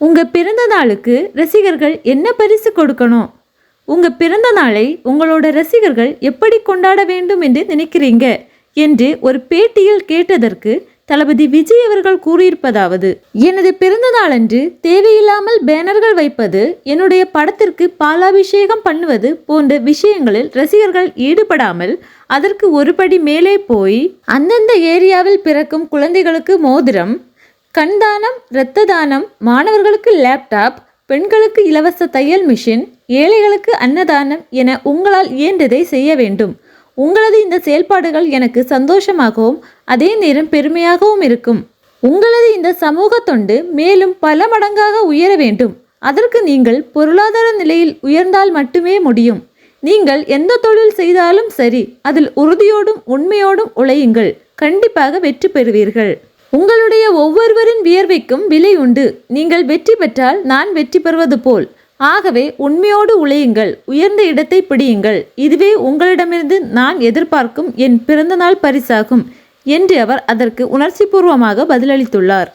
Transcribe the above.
உங்கள் பிறந்த நாளுக்கு ரசிகர்கள் என்ன பரிசு கொடுக்கணும்? உங்கள் பிறந்த நாளை உங்களோட ரசிகர்கள் எப்படி கொண்டாட வேண்டும் என்று நினைக்கிறீங்க? என்று ஒரு பேட்டியில் கேட்டதற்கு தளபதி விஜய் அவர்கள் கூறியிருப்பதாவது எனது பிறந்த நாளன்று தேவையில்லாமல் பேனர்கள் வைப்பது என்னுடைய படத்திற்கு பாலாபிஷேகம் பண்ணுவது போன்ற விஷயங்களில் ரசிகர்கள் ஈடுபடாமல் அதற்கு ஒருபடி மேலே போய் அந்தந்த ஏரியாவில் பிறக்கும் குழந்தைகளுக்கு மோதிரம் கண் தானம் இரத்த தானம் மாணவர்களுக்கு லேப்டாப் பெண்களுக்கு இலவச தையல் மிஷின் ஏழைகளுக்கு அன்னதானம் என உங்களால் இயன்றதை செய்ய வேண்டும். உங்களது இந்த செயல்பாடுகள் எனக்கு சந்தோஷமாகவும் அதே நேரம் பெருமையாகவும் இருக்கும். உங்களது இந்த சமூக தொண்டு மேலும் பல மடங்காக உயர வேண்டும். அதற்கு நீங்கள் பொருளாதார நிலையில் உயர்ந்தால் மட்டுமே முடியும். நீங்கள் எந்த தொழில் செய்தாலும் சரி அதில் உறுதியோடும் உண்மையோடும் உழையுங்கள். கண்டிப்பாக வெற்றி பெறுவீர்கள். உங்களுடைய ஒவ்வொருவரின் வியர்வைக்கும் விலை உண்டு. நீங்கள் வெற்றி பெற்றால் நான் வெற்றி பெறுவது போல். ஆகவே உண்மையோடு உழையுங்கள். உயர்ந்த இடத்தை பிடியுங்கள். இதுவே உங்களிடமிருந்து நான் எதிர்பார்க்கும் என் பிறந்தநாள் பரிசாகும். என்று அவர் அதற்கு உணர்ச்சிபூர்வமாக பதிலளித்துள்ளார்.